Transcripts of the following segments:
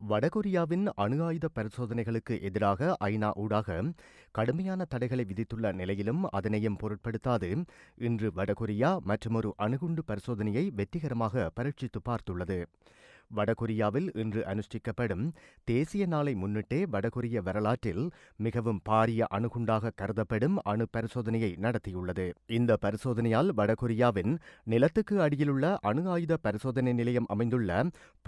வடகொரியாவின் அணு ஆயுத பரிசோதனைகளுக்கு எதிராக ஐநா ஊடாக கடுமையான தடைகளை விதித்துள்ள நிலையிலும் அதனையும் பொருட்படுத்தாது. இன்று வடகொரியா மற்றுமொரு அணுகுண்டு பரிசோதனையை வெற்றிகரமாக பரீட்சித்து பார்த்துள்ளது. வடகொரியாவில் இன்று அனுஷ்டிக்கப்படும் தேசிய நாளை முன்னிட்டே வடகொரிய வரலாற்றில் மிகவும் பாரிய அணுகுண்டாக கருதப்படும் அணு பரிசோதனையை நடத்தியுள்ளது. இந்த பரிசோதனையால் வடகொரியாவின் நிலத்துக்கு அடியிலுள்ள அணு ஆயுத பரிசோதனை நிலையம் அமைந்துள்ள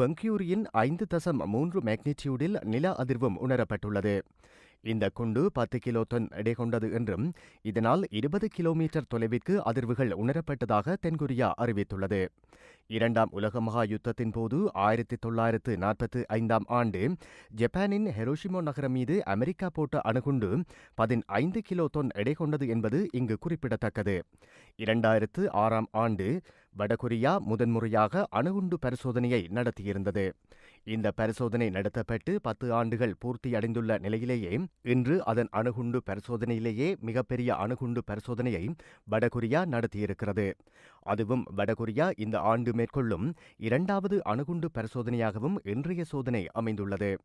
பெங்க்யூரியின் ஐந்து தசம் மூன்று மேக்னிடியூடில் நில அதிர்வும் உணரப்பட்டுள்ளது. இந்த குண்டு பத்து கிலோ தொன் எடை கொண்டது என்றும் இதனால் இருபது கிலோமீட்டர் தொலைவிற்கு அதிர்வுகள் உணரப்பட்டதாக தென்கொரியா அறிவித்துள்ளது. இரண்டாம் உலக மகா யுத்தத்தின் போது ஆயிரத்தி தொள்ளாயிரத்து நாற்பத்தி ஐந்தாம் ஆண்டு ஜப்பானின் ஹெரோஷிமோ நகரம் மீது அமெரிக்கா போட்ட அணுகுண்டு பதினைந்து கிலோ தொன் எடை கொண்டது என்பது இங்கு குறிப்பிடத்தக்கது. இரண்டாயிரத்து ஆறாம் ஆண்டு வடகொரியா முதன்முறையாக அணுகுண்டு பரிசோதனையை நடத்தியிருந்தது. இந்த பரிசோதனை நடத்தப்பட்டு பத்து ஆண்டுகள் பூர்த்தியடைந்துள்ள நிலையிலேயே இன்று அதன் அணுகுண்டு பரிசோதனையிலேயே மிகப்பெரிய அணுகுண்டு பரிசோதனையை வடகொரியா நடத்தியிருக்கிறது. அதுவும் வடகொரியா இந்த ஆண்டு மேற்கொள்ளும் இரண்டாவது அணுகுண்டு பரிசோதனையாகவும் இன்றைய சோதனை அமைந்துள்ளது.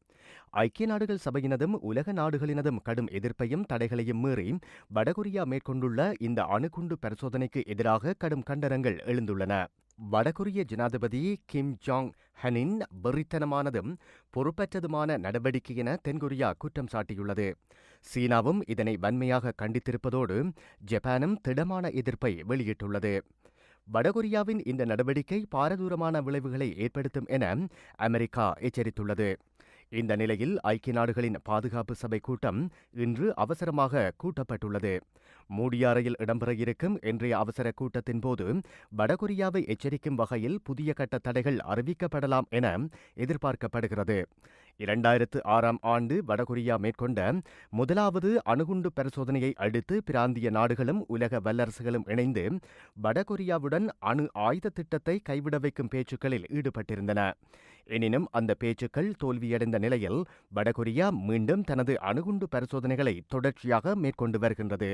ஐக்கிய நாடுகள் சபையினதும் உலக நாடுகளினதும் கடும் எதிர்ப்பையும் தடைகளையும் மீறி வடகொரியா மேற்கொண்டுள்ள இந்த அணுகுண்டு பரிசோதனைக்கு எதிராக கடும் கண்டனங்கள் எழுந்துள்ளன. வடகொரிய ஜனாதிபதி கிம் ஜாங் ஹனின் வெறித்தனமானதும் பொறுப்பற்றதுமான நடவடிக்கை என தென்கொரியா குற்றம் சாட்டியுள்ளது. சீனாவும் இதனை வன்மையாக கண்டித்திருப்பதோடு ஜப்பானும் திடமான எதிர்ப்பை வெளியிட்டுள்ளது. வடகொரியாவின் இந்த நடவடிக்கை பாரதூரமான விளைவுகளை ஏற்படுத்தும் என அமெரிக்கா எச்சரித்துள்ளது. இந்த நிலையில் ஐக்கிய நாடுகளின் பாதுகாப்பு சபை கூட்டம் இன்று அவசரமாக கூட்டப்பட்டுள்ளது. மூடியாறையில் இடம்பெற இருக்கும் இன்றைய அவசர கூட்டத்தின் போது வடகொரியாவை எச்சரிக்கும் வகையில் புதிய கட்ட தடைகள் அறிவிக்கப்படலாம் என எதிர்பார்க்கப்படுகிறது. இரண்டாயிரத்து ஆறாம் ஆண்டு வடகொரியா மேற்கொண்ட முதலாவது அணுகுண்டு பரிசோதனையை அடுத்து பிராந்திய நாடுகளும் உலக வல்லரசுகளும் இணைந்து வடகொரியாவுடன் அணு ஆயுத திட்டத்தை கைவிட வைக்கும் பேச்சுக்களில் ஈடுபட்டிருந்தன. எனினும் அந்த பேச்சுக்கள் தோல்வியடைந்த நிலையில் வடகொரியா மீண்டும் தனது அணுகுண்டு பரிசோதனைகளை தொடர்ச்சியாக மேற்கொண்டு வருகின்றது.